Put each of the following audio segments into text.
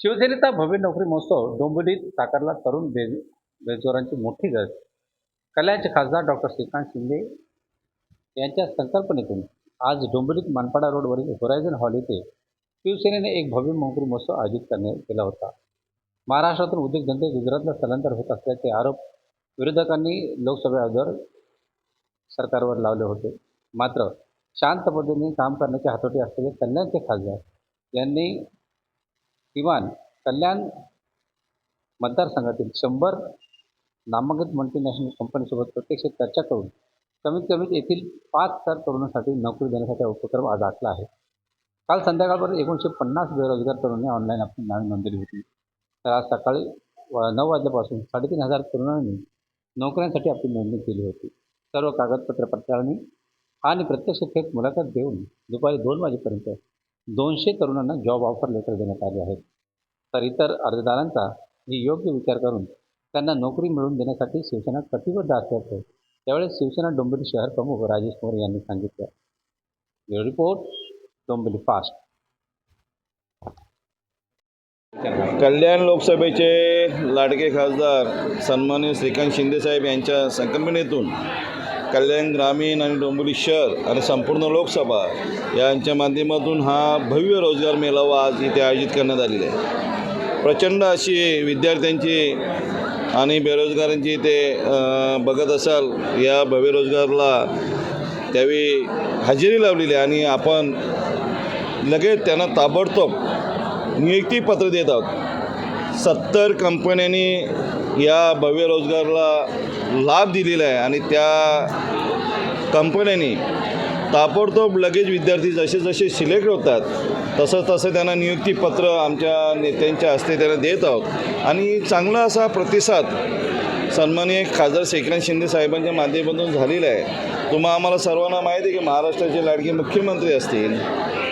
शिवसेनेचा भव्य नोकरी महोत्सव डोंबिवलीत साकारला तरुण बेज बेजोरांची मोठी गरज कल्याणचे खासदार डॉक्टर श्रीकांत शिंदे यांच्या संकल्पनेतून आज डोंबिवलीत मानपाडा रोडवरील होरायझन हॉल येथे शिवसेनेने एक भव्य नोकरी महोत्सव आयोजित करण्यात केला होता. महाराष्ट्रातून उद्योगधंदे गुजरातला स्थलांतर होत असल्याचे आरोप विरोधकांनी लोकसभेअगोदर सरकारवर लावले होते. मात्र शांत पद्धतीने काम करण्याची हातोटी असलेले कल्याणचे खासदार यांनी किमान कल्याण मतदारसंघातील शंभर नामांकित मल्टीनॅशनल कंपनीसोबत प्रत्यक्ष चर्चा करून कमीत कमी येथील पाच हजार तरुणांसाठी नोकरी देण्यासाठी हा उपक्रम आज आखला आहे. काल संध्याकाळपर्यंत एकोणीसशे पन्नास बेरोजगार तरुणांनी ऑनलाईन आपली नावे नोंदवली होती. तर आज सकाळी नऊ वाजल्यापासून साडेतीन हजार तरुणांनी नोकऱ्यांसाठी आपली नोंदणी केली होती. सर्व कागदपत्र पडताळणी आणि प्रत्यक्ष थेट मुलाखत देऊन दुपारी दोन वाजेपर्यंत दोनशे तरुणांना जॉब ऑफर लेटर देण्यात आले आहेत. तर इतर अर्जदारांचा ही योग्य विचार करून त्यांना नोकरी मिळवून देण्यासाठी शिवसेना कटिबद्ध असल्याचं त्यावेळेस शिवसेना डोंबिवली शहर प्रमुख राजेश मोरे यांनी सांगितलं. Bureau report Dombivli fast. Kalyan लोकसभेचे लाडके खासदार सन्मान्य श्रीकांत शिंदेसाहेब यांच्या संकल्पनेतून कल्याण ग्रामीण आणि डोंबिवली शहर आणि संपूर्ण लोकसभा यांच्या माध्यमातून हा भव्य रोजगार मेळावा आज इथे आयोजित करण्यात आलेला आहे. प्रचंड अशी विद्यार्थ्यांची आणि बेरोजगारांची इथे बघत असाल या भव्य रोजगारला त्यावेळी हजेरी लावलेली आहे आणि आपण लगेच त्यांना ताबडतोब नियुक्तीपत्र देत आहोत. सत्तर कंपन्यांनी या भव्य रोजगारला लाभ दिलेला आहे आणि त्या कंपन्यांनी ताबडतोब लगेच विद्यार्थी जसे जसे सिलेक्ट होतात तसं तसं त्यांना नियुक्तीपत्र आमच्या नेत्यांच्या हस्ते त्यांना देत आहोत. आणि चांगला असा प्रतिसाद सन्माननीय खासदार श्रीकांत शिंदे साहेबांच्या माध्यमातून झालेला आहे. तुम्हा आम्हाला सर्वांना माहिती आहे की महाराष्ट्राचे लाडके मुख्यमंत्री असतील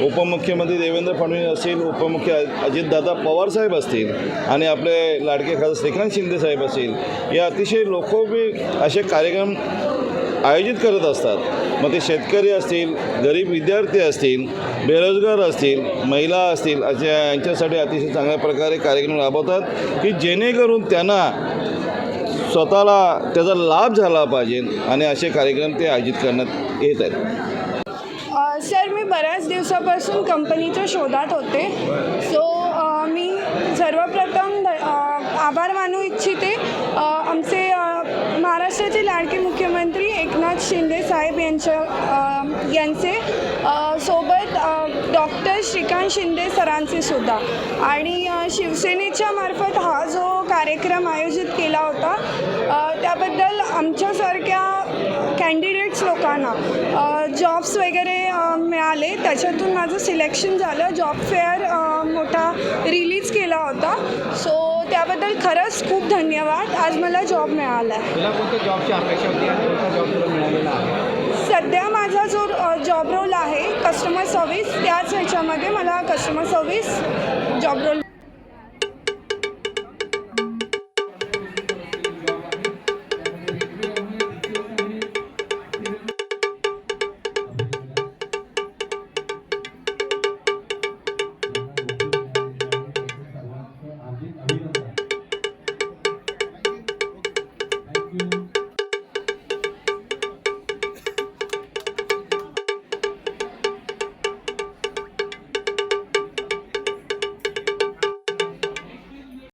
उपमुख्यमंत्री देवेंद्र फडणवीस असतील उपमुख्य अजितदादा पवारसाहेब असतील आणि आपले लाडके खासदार श्रीकांत शिंदे साहेब असतील. हे अतिशय लोकोपयोगी असे कार्यक्रम आयोजित करत असतात. मग ते शेतकरी असतील गरीब विद्यार्थी असतील बेरोजगार असतील महिला असतील अशा यांच्यासाठी अतिशय चांगल्या प्रकारे कार्यक्रम राबवतात की जेणेकरून त्यांना स्वतःला त्याचा लाभ झाला पाहिजे आणि असे कार्यक्रम ते आयोजित करण्यात येत आहेत. सर मी बऱ्याच दिवसापासून कंपनीच्या शोधात होते. सो एकनाथ शिंदे साहेब यांच्या यांचे सोबत डॉक्टर श्रीकांत शिंदे सरांचे सुद्धा. आणि शिवसेनेच्या मार्फत हा जो कार्यक्रम आयोजित केला होता त्याबद्दल आमच्यासारख्या कॅन्डिडेट्स लोकांना जॉब्स वगैरे मिळाले. त्याच्यातून माझं सिलेक्शन झालं. जॉब फेअर मोठा रिलीज केला होता. त्याबद्दल खरंच खूप धन्यवाद. आज मला जॉब मिळाला आहे तुला कोणत्या जॉबची अपेक्षा होती आणि कोणता जॉब तुला मिळालेला आहे? सध्या माझा जो जॉब रोल आहे कस्टमर सर्व्हिस त्याच ह्याच्यामध्ये मला कस्टमर सर्व्हिस जॉब रोल